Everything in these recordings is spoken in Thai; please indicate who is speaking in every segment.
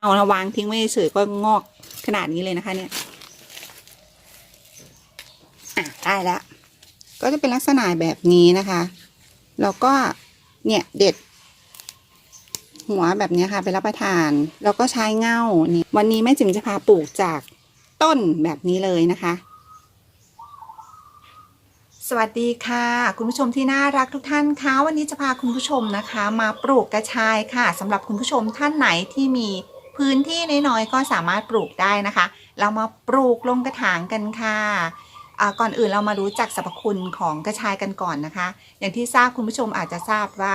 Speaker 1: เอาละวางทิ้งไว้เฉยก็งอกขนาดนี้เลยนะคะ เนี่ยอะได้แล้วก็จะเป็นลักษณะแบบนี้นะคะแล้วก็เนี่ยเด็ด หัวแบบนี้ค่ะ ไปรับประทาน แล้วก็ใช้เง่านี่วันนี้แม่จิ๋มจะพาปลูกจากต้นแบบนี้เลยนะคะ สวัสดีค่ะ คุณผู้ชมที่น่ารักทุกท่านคะวันนี้จะพาคุณผู้ชมนะคะ มาปลูกกระชายค่ะสำหรับคุณผู้ชมท่านไหนที่มี พื้นที่น้อยๆก็สามารถปลูกได้นะคะ เรามาปลูกลงกระถางกันค่ะก่อนอื่นเรามารู้จักสรรพคุณของกระชายกันก่อนนะคะ อย่างที่ทราบคุณผู้ชมอาจจะทราบว่า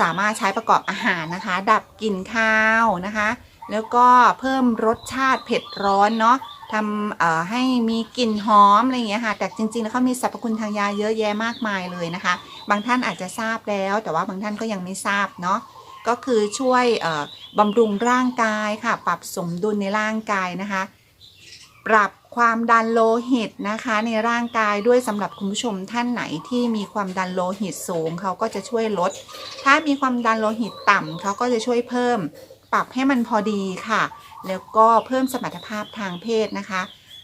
Speaker 1: สามารถใช้ประกอบอาหารนะคะ ดับกลิ่นข้าวนะคะ แล้วก็เพิ่มรสชาติเผ็ดร้อนเนาะทำให้มีกลิ่นหอมอะไรอย่างเงี้ยค่ะ แต่จริงๆ แล้วเขามีสรรพคุณทางยาเยอะแยะมากมายเลยนะคะ บางท่านอาจจะทราบแล้ว แต่ว่าบางท่านก็ยังไม่ทราบเนาะ ก็คือช่วยบำรุงร่างกายค่ะ ปรับสมดุลในร่างกายนะคะ ปรับความดันโลหิตนะคะในร่างกายด้วยสำหรับคุณผู้ชมท่านไหนที่มีความดันโลหิตสูงเขาก็จะช่วยลด ถ้ามีความดันโลหิตต่ำเขาก็จะช่วยเพิ่ม ปรับให้มันพอดีค่ะ แล้วก็เพิ่มสมรรถภาพทางเพศนะคะ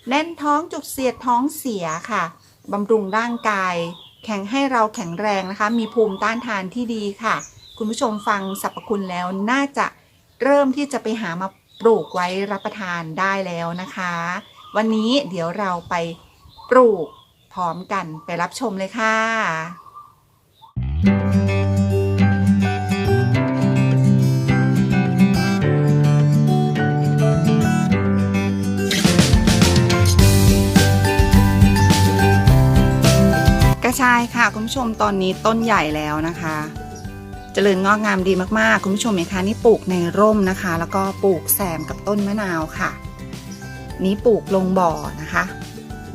Speaker 1: แน่นท้องจุกเสียดท้องเสียค่ะบำรุงร่างกาย แข็งให้เราแข็งแรงนะคะ มีภูมิต้านทานที่ดีค่ะ คุณผู้ชมฟังสรรพคุณแล้วน่าจะเริ่มที่จะไปหามาปลูกไว้รับประทานได้แล้วนะคะ วันนี้เดี๋ยวเราไปปลูกพร้อมกันไปรับชมเลยค่ะกระชายค่ะคุณผู้ชมตอนนี้ต้นใหญ่แล้วนะคะ เจริญงอกงามดีมากๆ คุณผู้ชมเห็นคะนี่ปลูกในร่มนะคะ แล้วก็ปลูกแซมกับต้นมะนาวค่ะ นี้ปลูกลงบ่อนะคะ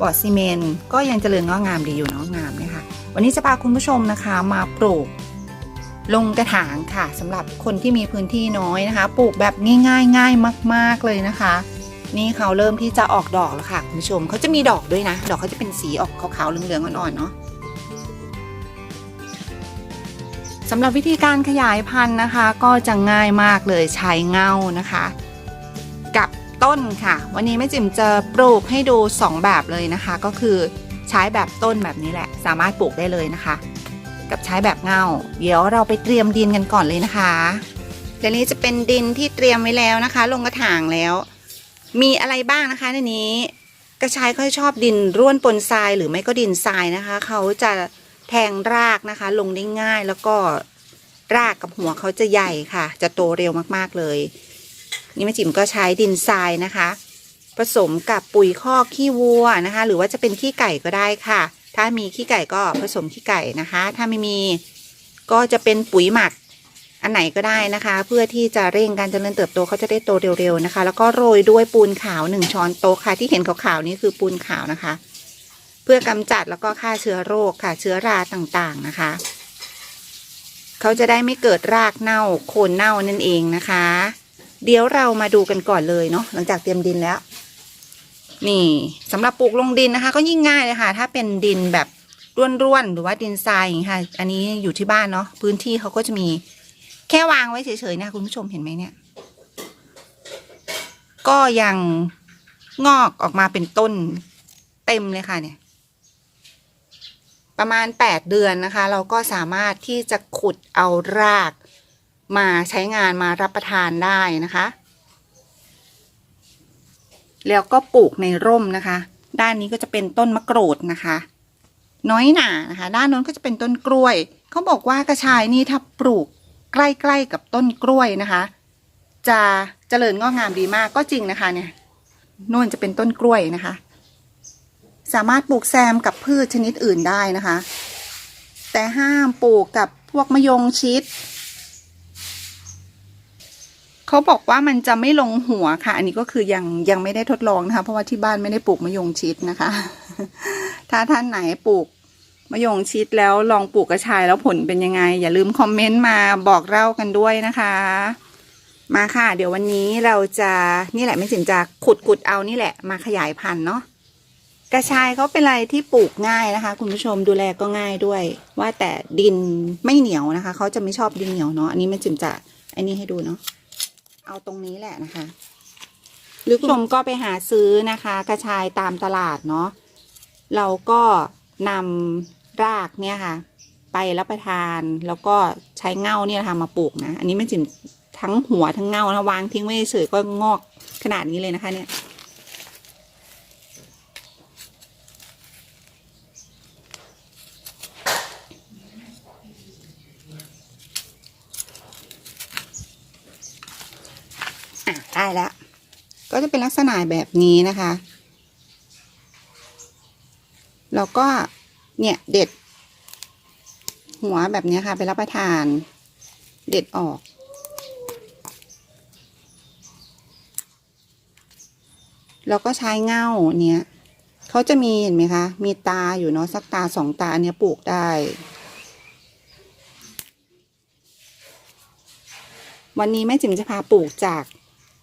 Speaker 1: บ่อซีเมนก็ยังเจริญงอกงามดีอยู่นาะงามเลยค่ะ วันนี้จะพาคุณผู้ชมนะคะมาปลูกลงกระถางค่ะสำหรับคนที่มีพื้นที่น้อยนะคะ ปลูกแบบง่ายๆง่ายมาก ๆเลยนะคะ นี่เขาเริ่มที่จะออกดอกแล้วค่ะคุณผู้ชมเขาจะมีดอกด้วยนะ ดอกเขาจะเป็นสีออกขาวๆเหลืองๆอ่อนๆเนาะ สำหรับวิธีการขยายพันธุ์นะคะ ก็จะง่ายมากเลยใช้เงานะคะ กับต้นค่ะ วันนี้แม่จิ๋มจะปลูกให้ดู 2 แบบเลยนะคะ ก็คือใช้แบบต้นแบบนี้แหละ สามารถปลูกได้เลยนะคะ กับใช้แบบเงาเดี๋ยวเราไปเตรียมดินกันก่อนเลยนะคะเดี๋ยวนี้จะเป็นดินที่เตรียมไว้แล้วนะคะ ลงกระถางแล้ว มีอะไรบ้างนะคะในนี้กระชายเขาชอบดินร่วนปนทรายหรือไม่ก็ดินทรายนะคะ เขาจะ แทงรากนะคะ ลงได้ง่ายแล้วก็รากกับหัวเขาจะใหญ่ค่ะ จะโตเร็วมากๆเลย นี่แม่จิ๋มก็ใช้ดินทรายนะคะ ผสมกับปุ๋ยคอกขี้วัวนะคะ หรือว่าจะเป็นขี้ไก่ก็ได้ค่ะ ถ้ามีขี้ไก่ก็ผสมขี้ไก่นะคะ ถ้าไม่มีก็จะเป็นปุ๋ยหมักอันไหนก็ได้นะคะ เพื่อที่จะเร่งการเจริญเติบโตเขาจะได้โตเร็วๆนะคะ แล้วก็โรยด้วยปูนขาวหนึ่งช้อนโต๊ะค่ะ ที่เห็นขาวๆนี่คือปูนขาวนะคะ พื่อกำจัดแล้วก็ฆ่าเชื้อโรคค่ะ เชื้อราต่างๆนะคะ เขาจะได้ไม่เกิดรากเน่าโคนเน่านั่นเองนะคะ เดี๋ยวเรามาดูกันก่อนเลยเนาะหลังจากเตรียมดินแล้ว นี่สำหรับปลูกลงดินนะคะ ก็ยิ่งง่ายเลยค่ะ ถ้าเป็นดินแบบร่วนๆหรือว่าดินทรายอย่างค่ะ อันนี้อยู่ที่บ้านเนาะพื้นที่เขาก็จะมีแค่วางไว้เฉยๆนะคะคุณผู้ชมเห็นไหมเนี่ย ก็ยังงอกออกมาเป็นต้นเต็มเลยค่ะเนี่ย ประมาณ 8 เดือนนะคะ เราก็สามารถที่จะขุดเอารากมาใช้งานมารับประทานได้นะคะ แล้วก็ปลูกในร่มนะคะ ด้านนี้ก็จะเป็นต้นมะกรูดนะคะ น้อยหนานะคะ ด้านโน้นก็จะเป็นต้นกล้วย เขาบอกว่ากระชายนี่ถ้าปลูกใกล้ๆกับต้นกล้วยนะคะ จะเจริญงอกงามดีมากก็จริงนะคะเนี่ยโน่นจะเป็นต้นกล้วยนะคะ สามารถปลูกแซมกับพืชชนิดอื่นได้นะคะ แต่ห้ามปลูกกับพวกมะยงชิด เขาบอกว่ามันจะไม่ลงหัวค่ะ อันนี้ก็คือยังยังไม่ได้ทดลองนะคะ เพราะว่าที่บ้านไม่ได้ปลูกมะยงชิดนะคะ ถ้าท่านไหนปลูกมะยงชิดแล้วลองปลูกกระชายแล้วผลเป็นยังไง อย่าลืมคอมเมนต์มาบอกเล่ากันด้วยนะคะ มาค่ะ เดี๋ยววันนี้เราจะนี่แหละไม่สินจะขุดขุดเอานี่แหละ มาขยายพันธุ์เนาะ กระชายเขาเป็นอะไรที่ปลูกง่ายนะคะ คุณผู้ชมดูแลก็ง่ายด้วย ว่าแต่ดินไม่เหนียวนะคะเขาจะไม่ชอบดินเหนียวเนาะอันนี้แม่จิมจะอันนี้ให้ดูเนาะเอาตรงนี้แหละนะคะ หรือคุณผู้ชมก็ไปหาซื้อนะคะ กระชายตามตลาดเนาะเราก็นำรากเนี่ยค่ะ ไปรับประทานแล้วก็ใช้เง่าเนี่ยทำมาปลูกนะอันนี้ไม่จิมทั้งหัวทั้งเง่านะวางทิ้งไว้เฉยก็งอกขนาดนี้เลยนะคะเนี่ย อะได้แล้วก็จะเป็นลักษณะแบบนี้นะคะ แล้วก็เนี่ยเด็ด หัวแบบนี้ค่ะ ไปรับประทาน เด็ดออกแล้วก็ใช้เง่าเนี่ยเขาจะมีเห็นไหมคะ มีตาอยู่เนาะสักตาสองตาอันเนี้ยปลูกได้ วันนี้แม่จิ๋มจะพาปลูกจาก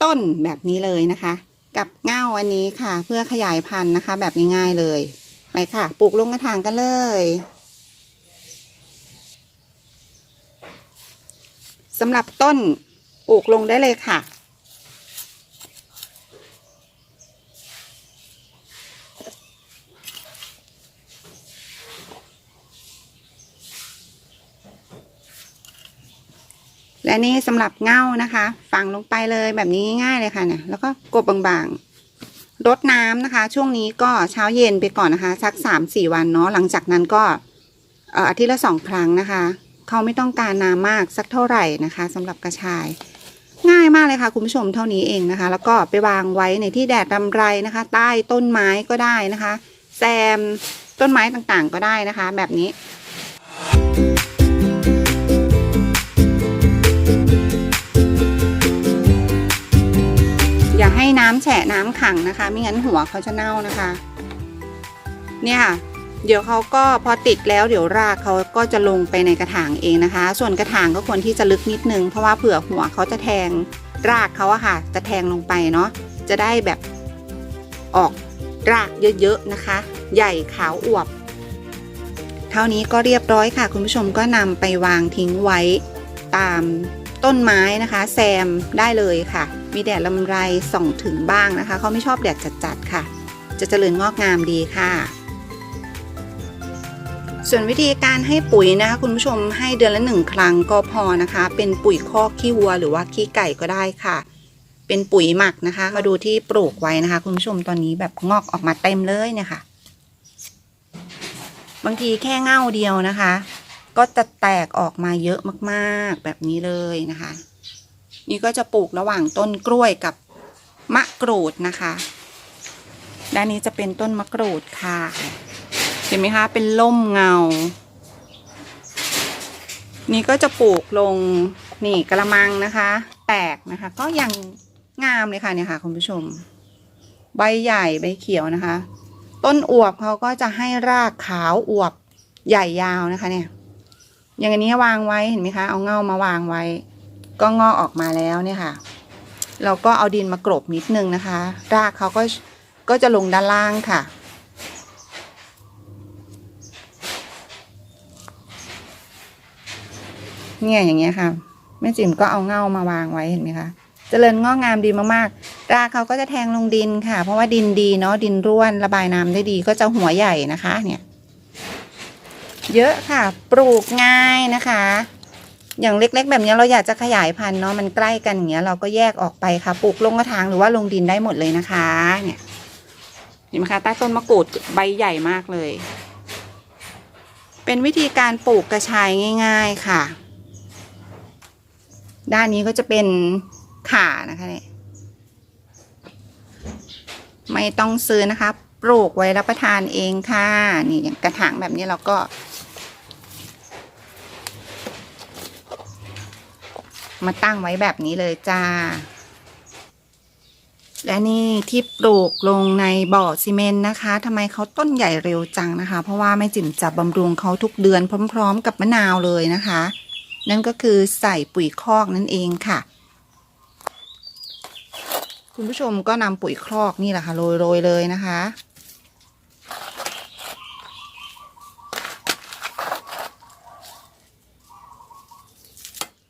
Speaker 1: ต้นแบบนี้เลยนะคะ กับเง่าอันนี้ค่ะ เพื่อขยายพันธุ์นะคะ แบบง่ายๆเลยไปค่ะ ปลูกลงกระถางกันเลยสำหรับต้นปลูกลงได้เลยค่ะ และนี่สำหรับเง่านะคะ ฝังลงไปเลยแบบนี้ง่ายเลยค่ะเนี่ยแล้วก็กบบางๆรดน้ำนะคะ ช่วงนี้ก็เช้าเย็นไปก่อนนะคะ สักสามสี่วันเนาะหลังจากนั้นก็อาทิตย์ละสองครั้งนะคะ เขาไม่ต้องการน้ำมากสักเท่าไหร่นะคะสำหรับกระชาย ง่ายมากเลยค่ะคุณผู้ชมเท่านี้เองนะคะ แล้วก็ไปวางไว้ในที่แดดรำไรนะคะ ใต้ต้นไม้ก็ได้นะคะ แซมต้นไม้ต่างๆก็ได้นะคะ แบบนี้ ให้น้ำแฉะน้ำขังนะคะ ไม่งั้นหัวเขาจะเน่านะคะ เนี่ยค่ะเดี๋ยวเขาก็พอติดแล้วเดี๋ยวรากเขาก็จะลงไปในกระถางเองนะคะ ส่วนกระถางก็ควรที่จะลึกนิดนึง เพราะว่าเผื่อหัวเขาจะแทงรากเขาอะค่ะ จะแทงลงไปเนาะจะได้แบบออกรากเยอะๆนะคะ ใหญ่ขาวอวบ เท่านี้ก็เรียบร้อยค่ะ คุณผู้ชมก็นำไปวางทิ้งไว้ตามต้นไม้นะคะ แซมได้เลยค่ะ มีแดดลำไรส่องถึงบ้างนะคะ เขาไม่ชอบแดดจัดๆค่ะ จะเจริญงอกงามดีค่ะ ส่วนวิธีการให้ปุ๋ยนะคะคุณผู้ชมให้เดือนละหนึ่งครั้งก็พอนะคะ เป็นปุ๋ยคอกขี้วัวหรือว่าขี้ไก่ก็ได้ค่ะ เป็นปุ๋ยหมักนะคะมาดูที่ปลูกไว้นะคะ คุณผู้ชมตอนนี้แบบงอกออกมาเต็มเลยเนี่ยค่ะ บางทีแค่เง่าเดียวนะคะ ก็จะแตกออกมาเยอะมากๆ แบบนี้เลยนะคะ นี่ก็จะปลูกระหว่างต้นกล้วยกับมะกรูดนะคะ ด้านนี้จะเป็นต้นมะกรูดค่ะ เห็นไหมคะ เป็นล่มเงา นี่ก็จะปลูกลงนี่กระมังนะคะ แตกนะคะ ก็ยังงามเลยค่ะเนี่ยค่ะคุณผู้ชม ใบใหญ่ใบเขียวนะคะ ต้นอวบเขาก็จะให้รากขาวอวบใหญ่ยาวนะคะเนี่ย อย่างอันนี้วางไว้เห็นไหมคะ เอาเงามาวางไว้ ก็งอกออกมาแล้วเนี่ยค่ะ เราก็เอาดินมากรบนิดนึงนะคะ รากเขาก็ก็จะลงด้านล่างค่ะ เนี่ยอย่างเงี้ยค่ะแม่จิ๋มก็เอาเง่ามาวางไว้เห็นไหมคะเจริญงอกงามดีมากๆ รากเขาก็จะแทงลงดินค่ะ เพราะว่าดินดีเนาะดินร่วนระบายน้ำได้ดีก็จะหัวใหญ่นะคะ เนี่ย เยอะค่ะ ปลูกง่ายนะคะ อย่างเล็ก ๆ แบบนี้เราอยากจะขยายพันธุ์เนาะมันใกล้กันอย่างเงี้ยเราก็แยกออกไปค่ะปลูกลงกระถางหรือว่าลงดินได้หมดเลยนะคะเนี่ยเห็นไหมคะใต้ต้นมะกรูดใบใหญ่มากเลย เป็นวิธีการปลูกกระชายง่าย ๆค่ะ ด้านนี้ก็จะเป็นข่านะคะเนี่ยไม่ต้องซื้อนะคะ ปลูกไว้รับประทานเองค่ะ นี่อย่างกระถางแบบนี้เราก็ มาตั้งไว้แบบนี้เลยจ้า และนี่ที่ปลูกลงในบ่อซีเมนต์นะคะทำไมเขาต้นใหญ่เร็วจังนะคะ เพราะว่าแม่จิ๋มจะบำรุงเขาทุกเดือนพร้อม ๆ กับมะนาวเลยนะคะ นั่นก็คือใส่ปุ๋ยคอกนั่นเองค่ะ คุณผู้ชมก็นำปุ๋ยคอกนี่แหละค่ะโรยๆเลยนะคะ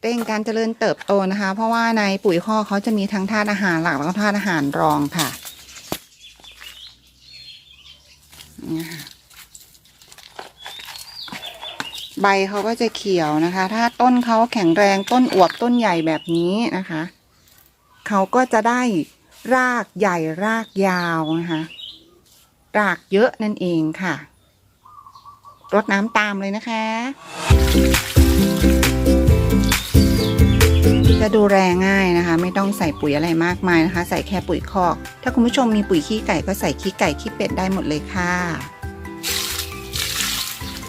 Speaker 1: เร่งการเจริญเติบโตนะคะ เพราะว่าในปุ๋ยคอกเขาจะมีทั้งธาตุอาหารหลักแล้วก็ธาตุอาหารรองค่ะเนี่ยค่ะใบเขาก็จะเขียวนะคะ ถ้าต้นเขาแข็งแรงต้นอวบต้นใหญ่แบบนี้นะคะ เขาก็จะได้รากใหญ่รากยาวนะคะ รากเยอะนั่นเองค่ะรดน้ำตามเลยนะคะ จะดูแลง่ายนะคะ ไม่ต้องใส่ปุ๋ยอะไรมากมายนะคะ ใส่แค่ปุ๋ยคอก ถ้าคุณผู้ชมมีปุ๋ยขี้ไก่ก็ใส่ขี้ไก่ขี้เป็ดได้หมดเลยค่ะ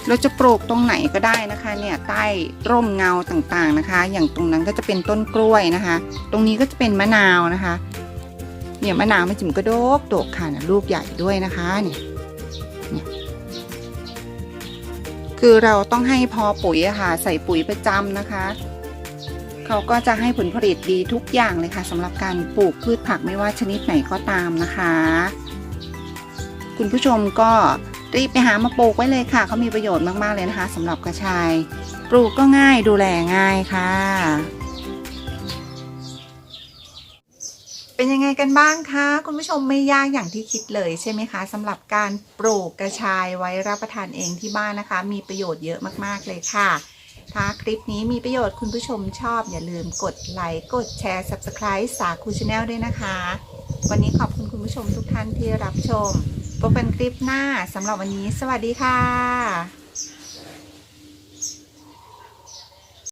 Speaker 1: เราจะปลูกตรงไหนก็ได้นะคะเนี่ยใต้ร่มเงาต่างๆนะคะ อย่างตรงนั้นก็จะเป็นต้นกล้วยนะคะ ตรงนี้ก็จะเป็นมะนาวนะคะ เนี่ยมะนาวมันจิ๋มกระโดกโดกค่ะนะลูกใหญ่ด้วยนะคะเนี่ยคือเราต้องให้พอปุ๋ยะค่ะ ใส่ปุ๋ยประจำนะคะ เขาก็จะให้ผลผลิตดีทุกอย่างเลยค่ะสำหรับการปลูกพืชผักไม่ว่าชนิดไหนก็ตามนะคะ คุณผู้ชมก็รีบไปหามาปลูกไว้เลยค่ะเขามีประโยชน์มากๆเลยนะคะสำหรับกระชาย ปลูกก็ง่ายดูแลง่ายค่ะ เป็นยังไงกันบ้างคะคุณผู้ชมไม่ยากอย่างที่คิดเลยใช่ไหมคะสำหรับการปลูกกระชายไว้รับประทานเองที่บ้านนะคะ มีประโยชน์เยอะมากๆเลยค่ะ คลิปนี้มีประโยชน์คุณผู้ชมชอบ อย่าลืมกดไลค์กดแชร์ Subscribe สาคูชาแนลด้วยนะคะ วันนี้ขอบคุณคุณผู้ชมทุกท่านที่รับชมพบกันคลิปหน้าสำหรับวันนี้ สวัสดีค่ะ